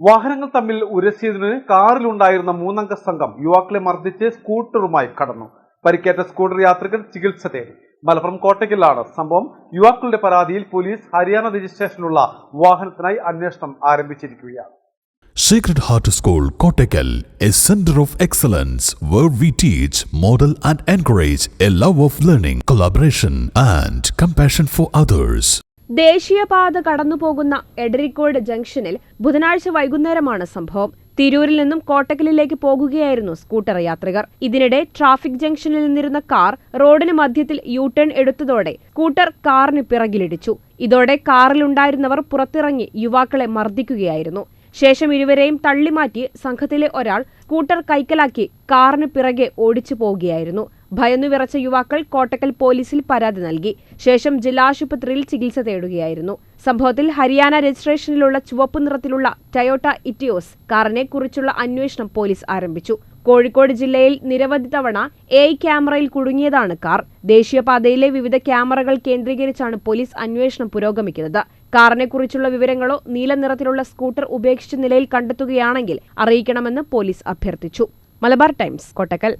വാഹനങ്ങൾ തമ്മിൽ ഉരസിയതിന് കാറിലുണ്ടായിരുന്ന മൂന്നംഗ സംഘം യുവാക്കളെ മർദ്ദിച്ച് സ്കൂട്ടറുമായി കടന്നു. പരിക്കേറ്റ സ്കൂട്ടർ യാത്രികർ ചികിത്സ തേടി. മലപ്പുറം കോട്ടയ്ക്കലാണ് സംഭവം. യുവാക്കളുടെ പരാതിയിൽ പോലീസ് ഹരിയാന രജിസ്ട്രേഷനുള്ള വാഹനത്തിനായി അന്വേഷണം ആരംഭിച്ചിരിക്കുകയാണ്. Sacred Heart School, Kottakkal, a center of excellence where we teach, model, and encourage a love of learning, collaboration, and compassion for others. ദേശീയപാത കടന്നുപോകുന്ന എഡറിക്കോട് ജംഗ്ഷനിൽ ബുധനാഴ്ച വൈകുന്നേരമാണ് സംഭവം. തിരൂരിൽ നിന്നും കോട്ടക്കലിലേക്ക് പോകുകയായിരുന്നു സ്കൂട്ടർ യാത്രികർ. ഇതിനിടെ ട്രാഫിക് ജംഗ്ഷനിൽ നിന്നിരുന്ന കാർ റോഡിന് മധ്യത്തിൽ യു ടേൺ എടുത്തതോടെ സ്കൂട്ടർ കാറിന് പിറകിലിടിച്ചു. ഇതോടെ കാറിലുണ്ടായിരുന്നവർ പുറത്തിറങ്ങി യുവാക്കളെ മർദ്ദിക്കുകയായിരുന്നു. ശേഷം ഇരുവരെയും തള്ളിമാറ്റി സംഘത്തിലെ ഒരാൾ സ്കൂട്ടർ കൈക്കലാക്കി കാറിന് പിറകെ ഓടിച്ചു പോവുകയായിരുന്നു. ഭയന്നു വിറച്ച യുവാക്കൾ കോട്ടക്കൽ പോലീസിൽ പരാതി നൽകി. ശേഷം ജില്ലാ ആശുപത്രിയിൽ ചികിത്സ തേടുകയായിരുന്നു. സംഭവത്തിൽ ഹരിയാന രജിസ്ട്രേഷനിലുള്ള ചുവപ്പ് നിറത്തിലുള്ള ടയോട്ട ഇറ്റിയോസ് കാറിനെ കുറിച്ചുള്ള അന്വേഷണം പോലീസ് ആരംഭിച്ചു. കോഴിക്കോട് ജില്ലയിൽ നിരവധി തവണ എ ക്യാമറയിൽ കുടുങ്ങിയതാണ് കാർ. ദേശീയപാതയിലെ വിവിധ ക്യാമറകൾ കേന്ദ്രീകരിച്ചാണ് പോലീസ് അന്വേഷണം പുരോഗമിക്കുന്നത്. കാറിനെക്കുറിച്ചുള്ള വിവരങ്ങളോ നീല നിറത്തിലുള്ള സ്കൂട്ടർ ഉപേക്ഷിച്ച നിലയിൽ കണ്ടെത്തുകയാണെങ്കിൽ അറിയിക്കണമെന്ന് പോലീസ് അഭ്യർത്ഥിച്ചു. മലബാർ ടൈംസ് കോട്ടക്കൽ.